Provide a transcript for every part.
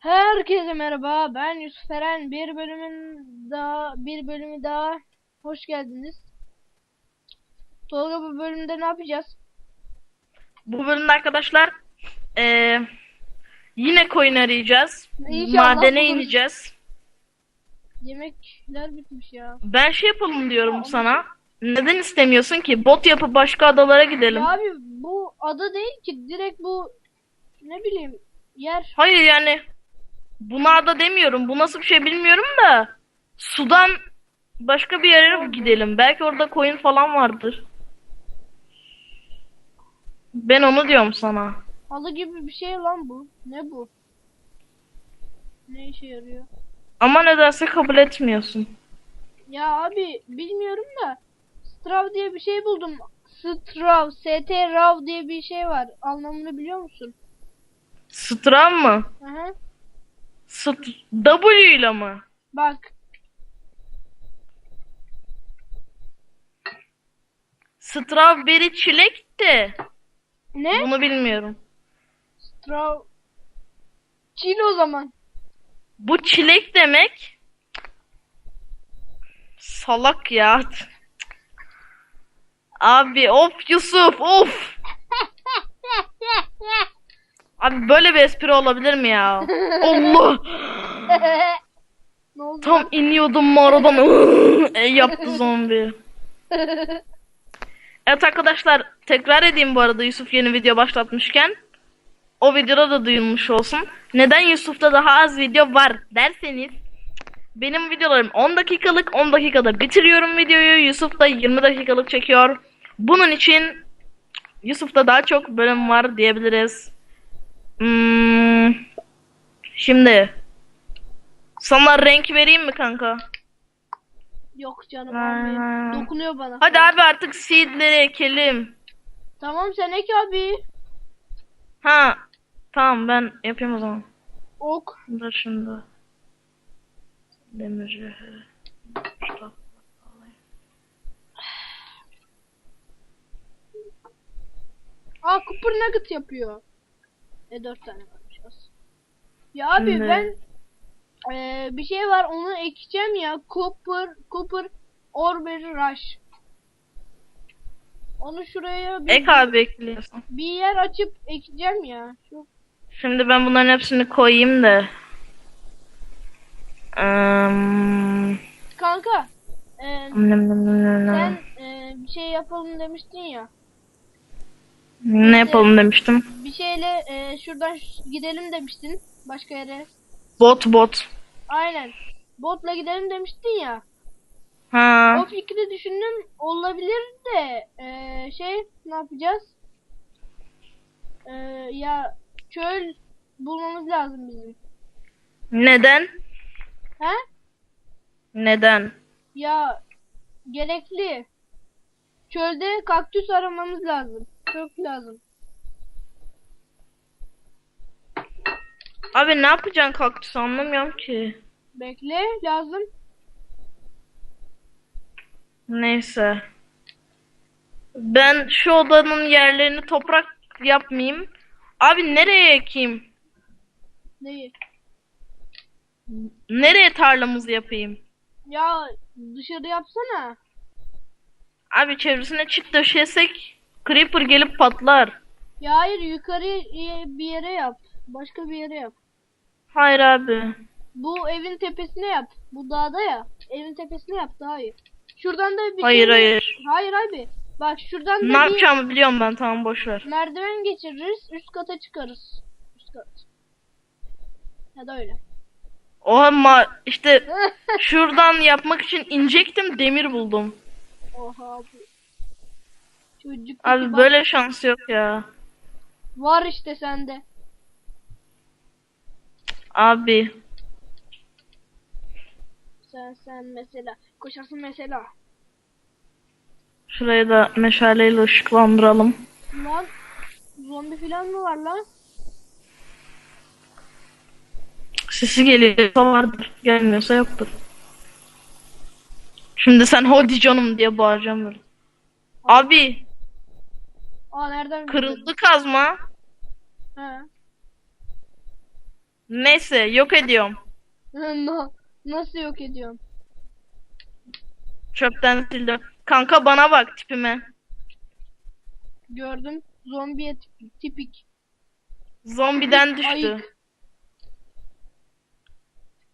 Herkese merhaba. Ben Yusuf Eren. Bir bölümün daha bir bölümü daha hoş geldiniz. Tolga bu bölümde ne yapacağız? Bu bölümde arkadaşlar eee, yine coin arayacağız. İnşallah Madene buluruz. ineceğiz. Yemekler bitmiş ya. Ben şey yapalım diyorum sana. Neden istemiyorsun ki? Bot yapıp başka adalara gidelim. Ya abi bu ada değil ki direkt bu ne bileyim yer. Hayır yani buna ada demiyorum. Bu nasıl bir şey bilmiyorum da sudan başka bir yere gidelim. Belki orada coin falan vardır. Ben onu diyorum sana. Halı gibi bir şey lan bu. Ne bu? Ne işe yarıyor? Ama nedense kabul etmiyorsun. Ya abi bilmiyorum da Strav diye bir şey buldum. Strav, ST-Rav diye bir şey var. Anlamını biliyor musun? Stram mı? Aha. St W ile mi? Bak Strawberry çilek de. ne? Bunu bilmiyorum. Strav Çil o zaman. Bu çilek demek. Salak ya. Abi of Yusuf of. Abi böyle bir espri olabilir mi ya? Allah. ne oldu? Tam iniyordum mağaradan. E, yaptı zombi. Evet arkadaşlar tekrar edeyim bu arada Yusuf yeni video başlatmışken. O videoda da duyulmuş olsun. Neden Yusuf'ta daha az video var derseniz benim videolarım 10 dakikalık 10 dakikada bitiriyorum videoyu. Yusuf da 20 dakikalık çekiyor. Bunun için Yusuf'ta daha çok bölüm var diyebiliriz. Hmm, şimdi sana renk vereyim mi kanka? Yok canım abi. Dokunuyor bana. Hadi abi artık seedleri ekelim. Tamam sen ek abi. Ha tamam ben yapayım o zaman. Ok. Dur şimdi. Demir. Stop. Aa Cooper Nugget yapıyor. E dört tane varmış az. Ya abi Şimdi- ben eee, bir şey var onu ekeceğim ya. Cooper Cooper Orberry Rush. Onu şuraya bir, Ek abi ekliyorsun. bir yer açıp ekeceğim ya. Şu Şimdi ben bunların hepsini koyayım da. Um, kanka eee, sen eee, bir şey yapalım demiştin ya. ne yapalım demiştim. Şeyle eee, şuradan gidelim demiştin başka yere. Bot bot. Aynen. Botla gidelim demiştin ya. Ha. O fikri düşündüm olabilir de eee, şey ne yapacağız? Eee, ya çöl bulmamız lazım bizim. Neden? He? Neden? Ya gerekli. Çölde kaktüs aramamız lazım. Çok lazım. Abi ne yapacaksın kaktüs anlamıyorum ki. Bekle lazım. Neyse. Ben şu odanın yerlerini toprak yapmayayım. Abi nereye ekeyim? Neyi? Nereye tarlamızı yapayım? Ya dışarı yapsana. Abi çevresine çit döşesek creeper gelip patlar. Ya hayır yukarı bir yere yap. Başka bir yere yap. Hayır abi. Bu evin tepesine yap. Bu dağda ya. Evin tepesine yap daha iyi. Şuradan da bir Hayır şey- hayır. Hayır abi. Bak şuradan da Ne bir yapacağımı biliyorum ben tamam boş ver. merdiven geçiririz. Üst kata çıkarız. Üst kat. Ya da öyle. Oha ma işte şuradan yapmak için inecektim demir buldum. Oha abi. Çocuk Abi böyle şans yok ya. var işte sende. Abi Sen sen mesela koşarsın mesela. şurayı da meşaleyle ışıklandıralım. Lan zombi falan mı var lan? Sesi geliyorsa vardır. Gelmiyorsa yoktur. Şimdi sen hadi canım diye bağıracağım böyle. Abi Aa nereden kırıldı kazma. He. Neyse yok ediyorum. Na- Nasıl yok ediyorum? Çöpten sildim. Kanka bana bak tipime. Gördüm. Zombiye tip- tipik. Zombiden düştü. Ayık.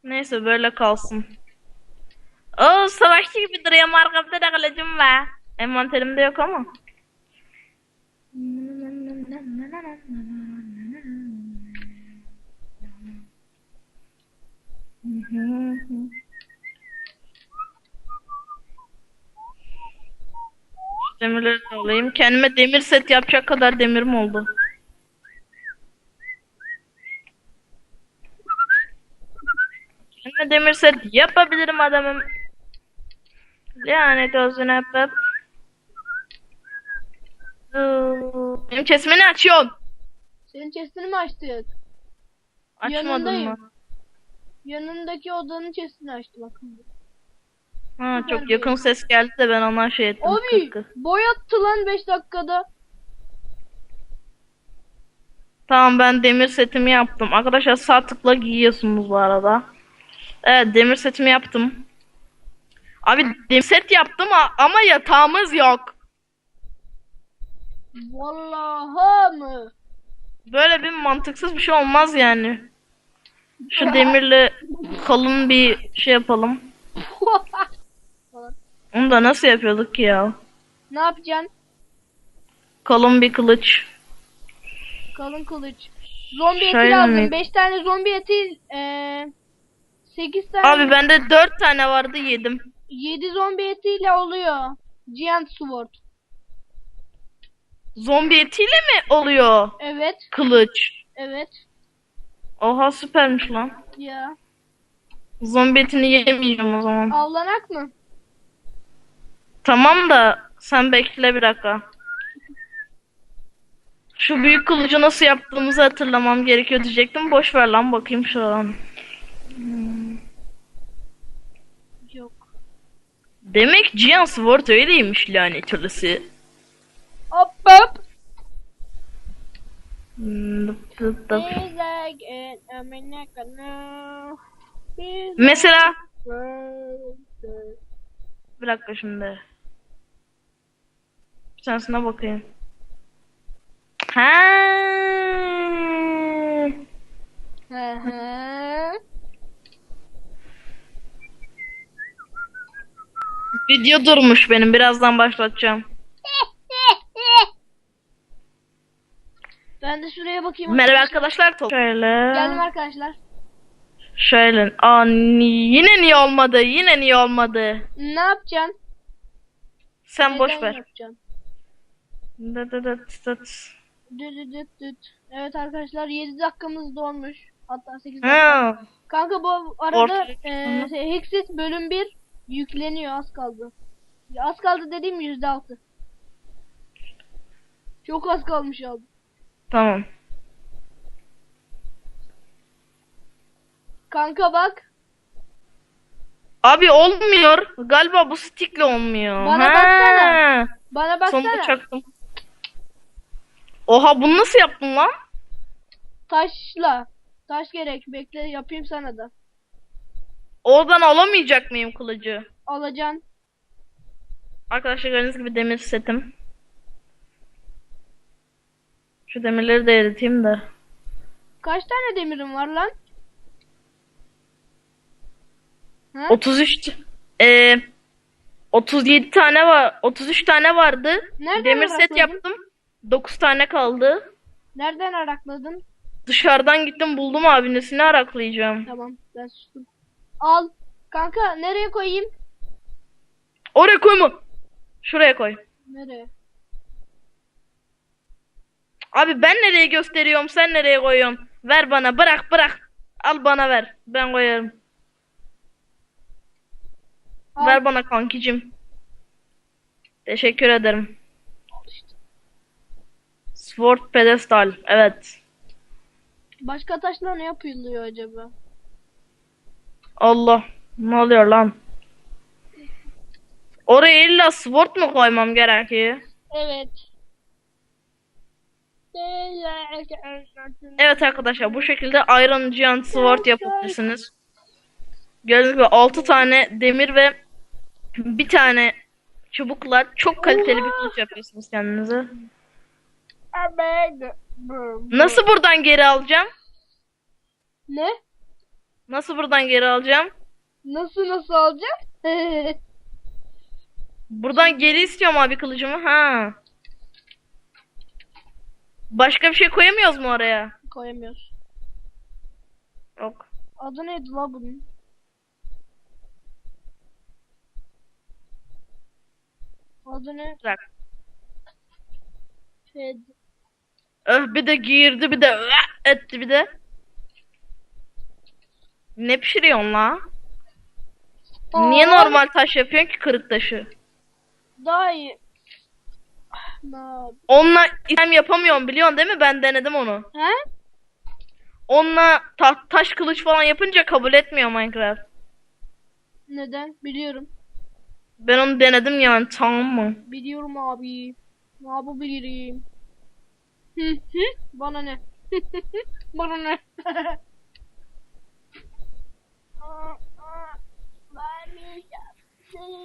Neyse böyle kalsın. Oo savaşçı gibi duruyorum arkamda da kılıcım var. Envanterimde yok ama. Demirleri de alayım. Kendime demir set yapacak kadar demirim oldu. Kendime demir set yapabilirim adamım. Yani gözünü hep Benim kesmeni açıyorsun. Senin chestini mi açtık? Yanındayım. mı? Yanındaki odanın chestini açtı bakın. Ha çok bir- yakın ses geldi de ben ona şey ettim. Abi kıkkı. boy attı lan 5 dakikada. Tamam ben demir setimi yaptım. Arkadaşlar sağ tıkla giyiyorsunuz bu arada. Evet demir setimi yaptım. Abi demir set yaptım ama yatağımız yok. Vallahi mı? Böyle bir mantıksız bir şey olmaz yani. Şu demirle kalın bir şey yapalım. Onu da nasıl yapıyorduk ki ya? ne yapacaksın? Kalın bir kılıç. Kalın kılıç. Zombi eti Şöyle lazım. mi? 5 tane zombi eti eee 8 tane Abi bende 4 tane vardı yedim. 7 zombi etiyle oluyor. Giant Sword. Zombi etiyle mi oluyor Evet. kılıç? Evet. Oha süpermiş lan. Ya. Zombi etini yemeyeceğim o zaman. Avlanak mı? Tamam da sen bekle bir dakika. Şu büyük kılıcı nasıl yaptığımızı hatırlamam gerekiyor diyecektim. Boş ver lan bakayım şu an. Yok. Demek Giant Sword öyleymiş lanet olası. Hop hop. Hmm, Mesela bir dakika şimdi. Bir tanesine bakayım. Ha. Hı hı. Video durmuş benim. Birazdan başlatacağım. Ben de şuraya bakayım. Merhaba arkadaşlar. Top. Şöyle. Geldim arkadaşlar. Şöyle. Aa yine niye olmadı? Yine niye olmadı? Ne yapacaksın? Sen boş ver. yapacaksın? Dıt dıt dıt dıt. Düt düt düt düt. Evet arkadaşlar 7 dakikamız dolmuş. Hatta 8 dakika. Kanka bu arada Ortaya e, şey, Hexit bölüm 1 yükleniyor az kaldı. Ya az kaldı dediğim yüzde altı. Çok az kalmış abi. Tamam. Kanka bak. Abi olmuyor. Galiba bu stickle olmuyor. Bana Ha. baksana. Bana baksana. çaktım. Oha bunu nasıl yaptın lan? Taşla. Taş gerek. Bekle yapayım sana da. Oradan alamayacak mıyım kılıcı? Alacaksın. Arkadaşlar gördüğünüz gibi demir setim. Şu demirleri de eriteyim de. Kaç tane demirin var lan? Ha? 33 e, 37 tane var. 33 tane vardı. Nereden Demir set arakladın? yaptım. 9 tane kaldı. Nereden arakladın? Dışarıdan gittim buldum abi nesini araklayacağım. Tamam ben sustum. Al. Kanka nereye koyayım? Oraya koyma. Şuraya koy. Nereye? Abi ben nereye gösteriyorum sen nereye koyuyorsun? Ver bana bırak bırak. Al bana ver. Ben koyarım. Al. Ver bana kankicim. Teşekkür ederim. Sword pedestal. Evet. Başka taşla ne yapılıyor acaba? Allah. Ne oluyor lan? Oraya illa sword mu koymam gerekiyor? Evet. Evet arkadaşlar bu şekilde Iron Giant Sword yapabilirsiniz. Gördüğünüz gibi 6 tane demir ve bir tane çubukla çok kaliteli bir kılıç yapıyorsunuz kendinize. Nasıl buradan geri alacağım? Ne? Nasıl buradan geri alacağım? Nasıl nasıl olacak? Buradan geri istiyorum abi kılıcımı. Ha. Başka bir şey koyamıyoruz mu oraya? Koyamıyoruz. Yok. Adı neydi la bunun? Adı ne? Bırak. Fed. Öh bir de girdi bir de öh etti bir de. Ne pişiriyorsun la? Niye Aa, normal taş yapıyorsun ki kırık taşı? Daha iyi. Onunla item yapamıyorum biliyorsun değil mi? Ben denedim onu. He? Onunla ta- taş kılıç falan yapınca kabul etmiyor Minecraft. Neden? Biliyorum. Ben onu denedim yani tamam mı? Biliyorum abi. Ne yapabilirim? Hı hı. Bana ne? Bana ne?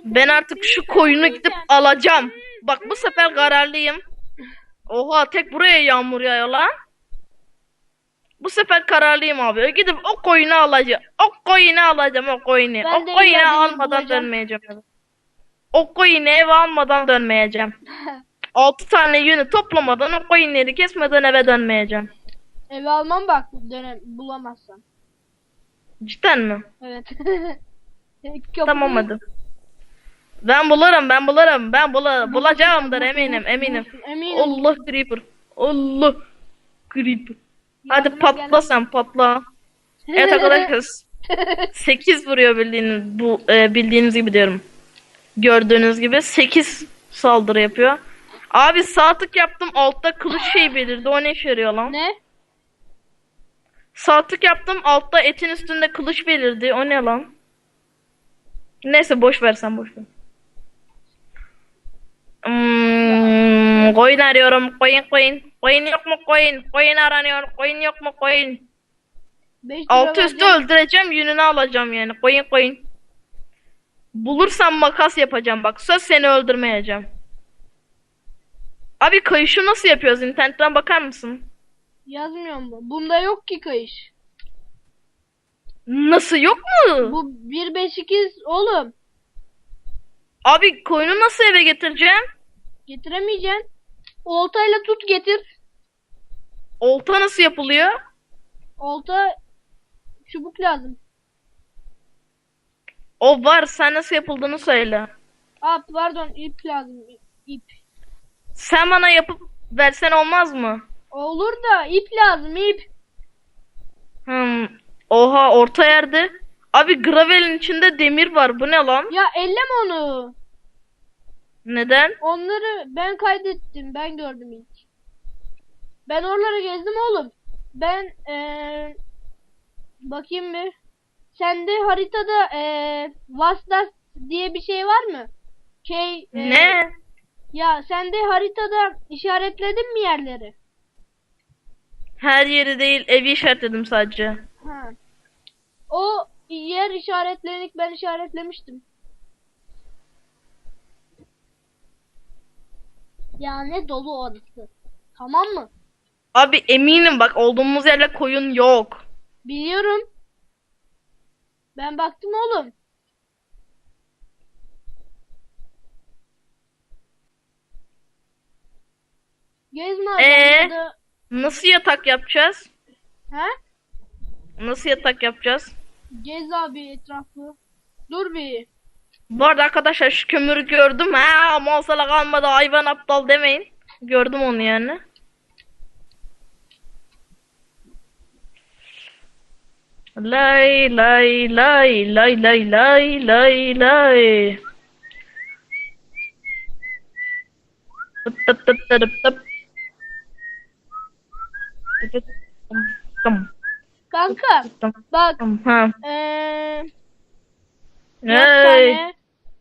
Ben artık şu koyunu gidip alacağım. Bak bu sefer kararlıyım. Oha tek buraya yağmur yağıyor lan. Bu sefer kararlıyım abi. Gidip o koyunu alacağım. O koyunu alacağım o koyunu. Ben o koyunu almadan bulacağım. dönmeyeceğim. O koyunu eve almadan dönmeyeceğim. 6 tane yünü toplamadan o koyunları kesmeden eve dönmeyeceğim. Eve almam bak dönem bulamazsam. Cidden mi? Evet. Tamam hadi. Ben bulurum ben bulurum. Ben bula bulacağımdır eminim eminim. Eminim. Allah creeper. Allah creeper. Hadi Yardıma patla sen patla. Evet arkadaşlar 8 vuruyor bildiğiniz bu e, bildiğiniz gibi diyorum. Gördüğünüz gibi 8 saldırı yapıyor. Abi sağ tık yaptım altta kılıç şey belirdi. O ne işe yarıyor lan? Ne? Sağ tık yaptım altta etin üstünde kılıç belirdi. O ne lan? Neyse boş ver sen boş ver. Hmm, koyun arıyorum. Koyun koyun. Koyun yok mu koyun? Koyun aranıyor. Koyun yok mu? 5 lira Altı üstü vereceğim. öldüreceğim yününü alacağım yani. Koyun koyun. Bulursam makas yapacağım bak. Söz seni öldürmeyeceğim. Abi kayışı nasıl yapıyoruz? İnternetten bakar mısın? Yazmıyor mu? Bunda yok ki kayış. Nasıl yok mu? Bu 1-5-2 oğlum. Abi koyunu nasıl eve getireceğim? Getiremeyeceksin. Oltayla tut getir. Olta nasıl yapılıyor? Olta çubuk lazım. O var. Sen nasıl yapıldığını söyle. Aa pardon ip lazım. İp. Sen bana yapıp versen olmaz mı? Olur da ip lazım ip. Hmm. Oha orta yerde. Abi gravelin içinde demir var. Bu ne lan? Ya elleme onu. Neden? Onları ben kaydettim. Ben gördüm ilk. Ben oraları gezdim oğlum. Ben eee bakayım bir. Sende haritada eee Vastas diye bir şey var mı? Şey eee, Ne? Ya sende haritada işaretledin mi yerleri? Her yeri değil. Evi işaretledim sadece. Ha. O yer işaretlenik ben işaretlemiştim. Ya ne dolu orası. Tamam mı? Abi eminim bak olduğumuz yerde koyun yok. Biliyorum. Ben baktım oğlum. Gezme. Ee? Nasıl yatak yapacağız? He? Nasıl yatak yapacağız? Gez abi etrafı. Dur bir. Bu arada arkadaşlar şu kömürü gördüm. Ha masala kalmadı hayvan aptal demeyin. Gördüm onu yani. Lay lay lay lay lay lay lay lay. Tıp tıp tıp tıp. Tıp tıp tıp tıp Kanka bak. Ha. eee dört tane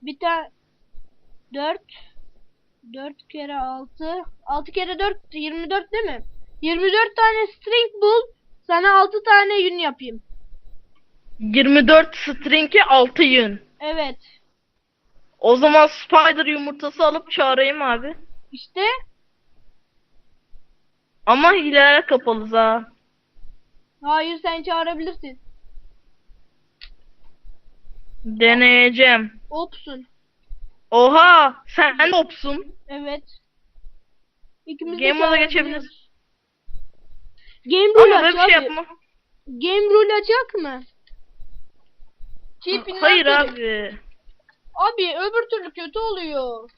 bir tane dört dört kere altı altı kere dört yirmi dört değil mi? 24 tane string bul. Sana 6 tane yün yapayım. 24 string'e 6 yün. Evet. O zaman spider yumurtası alıp çağırayım abi. İşte Ama hilelere kapalız ha. Hayır sen çağırabilirsin. Deneyeceğim. Opsun. Oha sen de opsun. Evet. İkimiz de Game mode'a çağırabiliriz. geçebiliriz. Game rule Ama aç böyle bir şey yapma. Game rule açak mı? Hayır abi. Abi öbür türlü kötü oluyor.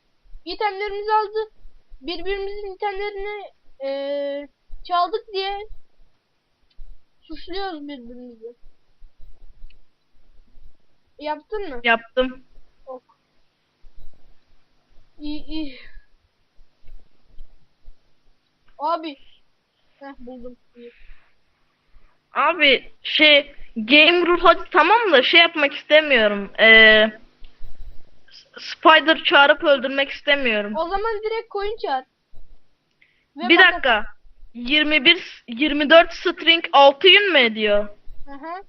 İtemlerimizi aldı. Birbirimizin itemlerini eee, çaldık diye suçluyoruz birbirimizi. Yaptın mı? Yaptım. Ok. İyi iyi. Abi. Heh buldum. İyi. Abi şey game rule hadi tamam da şey yapmak istemiyorum. Ee, Spider çağırıp öldürmek istemiyorum. O zaman direkt coin çağır. Ve Bir makas- dakika. 21 24 string 6 yün mü ediyor? Hı hı.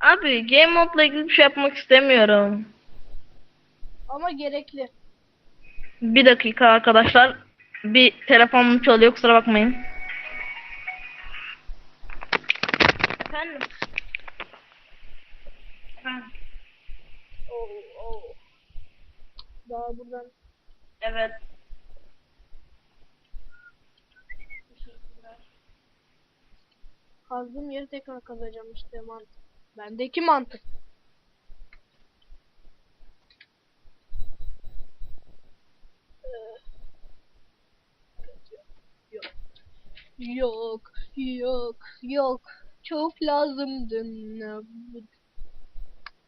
Abi game mode'la ilgili bir şey yapmak istemiyorum. Ama gerekli. Bir dakika arkadaşlar. Bir telefonum çalıyor kusura bakmayın. Efendim? Efendim? Oo, oo. Daha buradan Evet. kazdığım yeri tekrar kazacağım işte mantık. Bendeki mantık. Yok. Yok, yok. Çok lazımdı.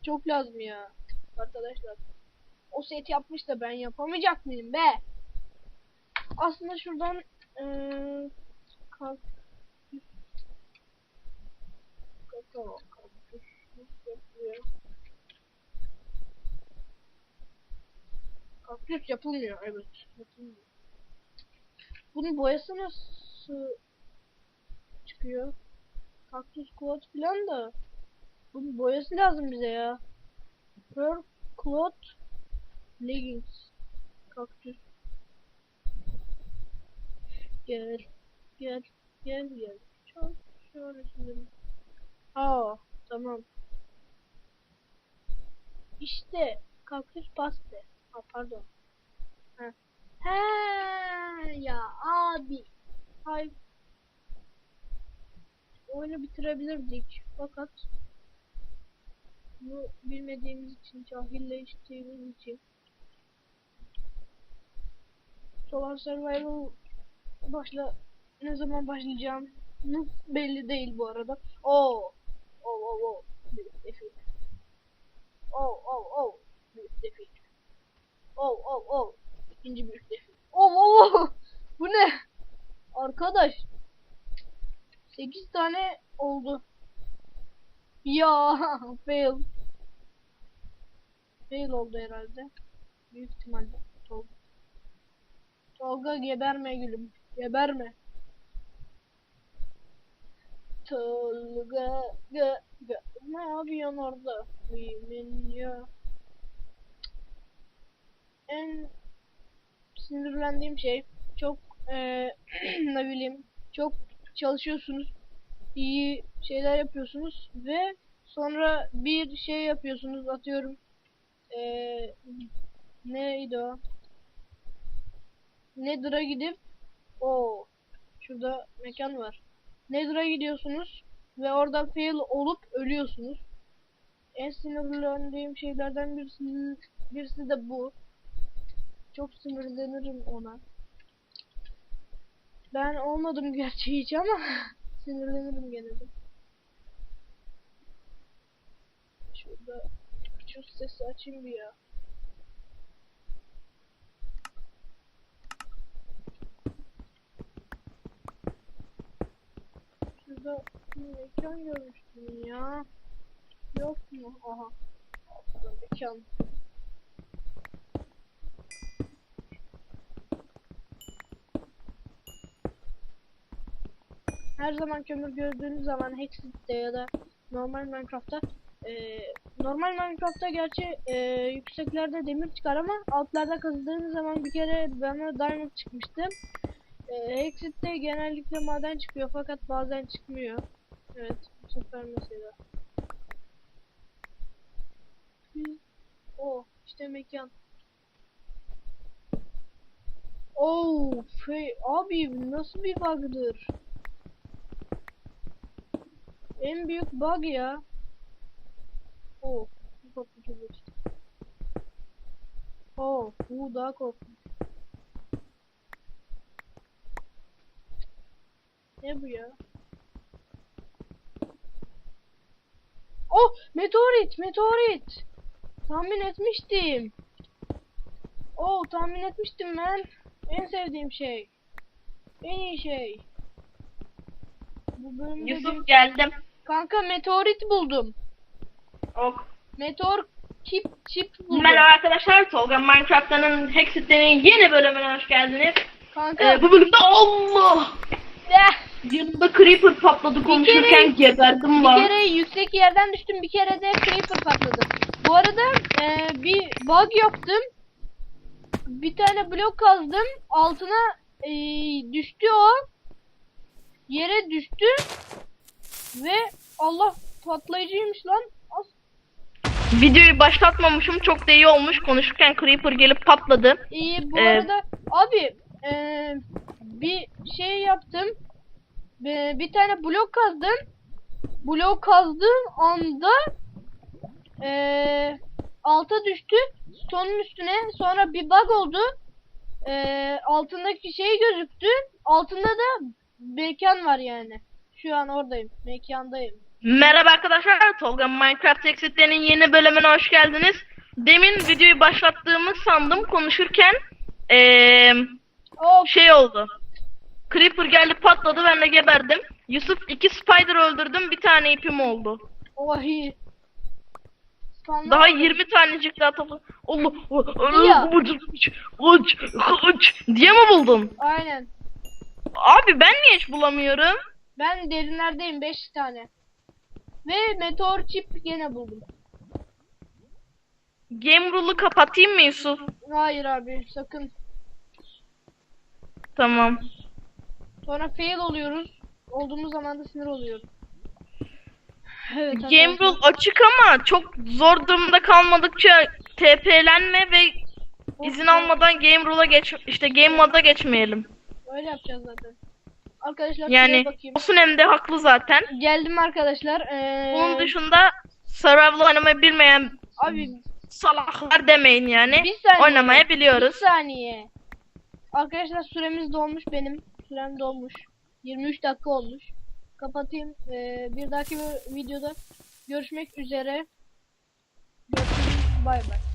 Çok lazım ya. Arkadaşlar. O set yapmış da ben yapamayacak mıyım be? Aslında şuradan eee kalk kaktüs yapılmıyor evet. Bunun boyası nasıl çıkıyor? Kaktüs cloth falan da bunun boyası lazım bize ya. Pearl cloth leggings kaktüs Gel, gel, gel, gel. Çok şöyle şimdi. Aa, tamam. İşte kaktüs pasta. Ha pardon. Ha. He ya abi. Hay. Oyunu bitirebilirdik fakat bunu bilmediğimiz için, cahilleştiğimiz için Solar Survival başla ne zaman başlayacağım belli değil bu arada. Oo. Oo oo oo. Büyük defil. Oo oo oo. Büyük defil. Oo oo oo. İkinci büyük defil. Oo oo oo. Bu ne? Arkadaş. 8 tane oldu. Ya fail. Fail oldu herhalde. Büyük ihtimalle. Tolga. Tolga geberme gülüm. Geberme. Tolga ge, ge. Ne yapıyorsun orada? Yemin ya. En sinirlendiğim şey çok eee ne bileyim çok çalışıyorsunuz iyi şeyler yapıyorsunuz ve sonra bir şey yapıyorsunuz atıyorum eee neydi o Nether'a gidip o şurada mekan var. Nether'a gidiyorsunuz ve orada fail olup ölüyorsunuz. En sinirlendiğim şeylerden birisi, birisi de bu. Çok sinirlenirim ona. Ben olmadım gerçi hiç ama sinirlenirim gene de. Şurada şu sesi açayım bir ya. Şurada bir mekan görmüştüm ya. Yok mu? Aha. Aslında mekan. Her zaman kömür gördüğünüz zaman Hexit'te ya da normal Minecraft'ta e, normal Minecraft'ta gerçi e, yükseklerde demir çıkar ama altlarda kazdığınız zaman bir kere bana diamond çıkmıştı. E, Hexit'te genellikle maden çıkıyor fakat bazen çıkmıyor. Evet bu sefer mesela. O işte mekan. Oh, fe abi nasıl bir bug'dır? En büyük bug ya. Oh, bu korkutucu. Oh, bu daha korkunç. Ne bu ya? Oh, meteorit, meteorit. Tahmin etmiştim. Oh, tahmin etmiştim ben. En sevdiğim şey. En iyi şey. Bu bölümde bir- Yusuf geldim. Kanka meteorit buldum. Ok. Meteor chip chip buldum. Merhaba arkadaşlar. Tolga Minecraft'ın Hexit'lerin yeni bölümüne hoş geldiniz. Kanka Ee, bu bölümde Allah! Yanımda Creeper patladı konuşurken geberdim bir lan. kere yüksek yerden düştüm bir kere de creeper patladı. Bu arada e, bir bug yaptım. Bir tane blok kazdım. Altına e, düştü o. Yere düştü. Ve Allah patlayıcıymış lan. As Videoyu başlatmamışım. Çok da iyi olmuş. Konuşurken Creeper gelip patladı. İyi bu Ee, arada abi eee, bir şey yaptım. Bir tane blok kazdım. Blok kazdığım anda eee, alta düştü. Stone'un üstüne. Sonra bir bug oldu. Eee, altındaki şey gözüktü. Altında da mekan var yani. Şu an oradayım. Mekandayım. Merhaba arkadaşlar. Tolga Minecraft Exit'lerin yeni bölümüne hoş geldiniz. Demin videoyu başlattığımı sandım konuşurken eee Of şey oldu. Creeper geldi patladı ben de geberdim. Yusuf iki spider öldürdüm bir tane ipim oldu. ohi. Daha 20 tanecik daha topla. Allah Ya. Aç aç diye mi buldun? Aynen. Abi ben niye hiç bulamıyorum? Ben derinlerdeyim 5 tane. Ve meteor chip gene buldum. Game rule'u kapatayım mı Yusuf? Hayır abi sakın. Tamam. Sonra fail oluyoruz. Olduğumuz zaman da sinir oluyorum. Evet Game rule açık ama çok zor durumda kalmadıkça TP'lenme ve izin almadan game rule'a geç işte game moda geçmeyelim. Öyle yapacağız zaten. Arkadaşlar Yani bakayım. olsun hem de haklı zaten. Geldim arkadaşlar. Ee, Bunun dışında survival oynamayı bilmeyen Abi salaklar demeyin yani. Bir saniye. Oynamayı bir biliyoruz. saniye. Arkadaşlar süremiz dolmuş benim. Sürem dolmuş. 23 dakika olmuş. Kapatayım. Ee, bir dahaki videoda görüşmek üzere. Görüşürüz. Bay bay.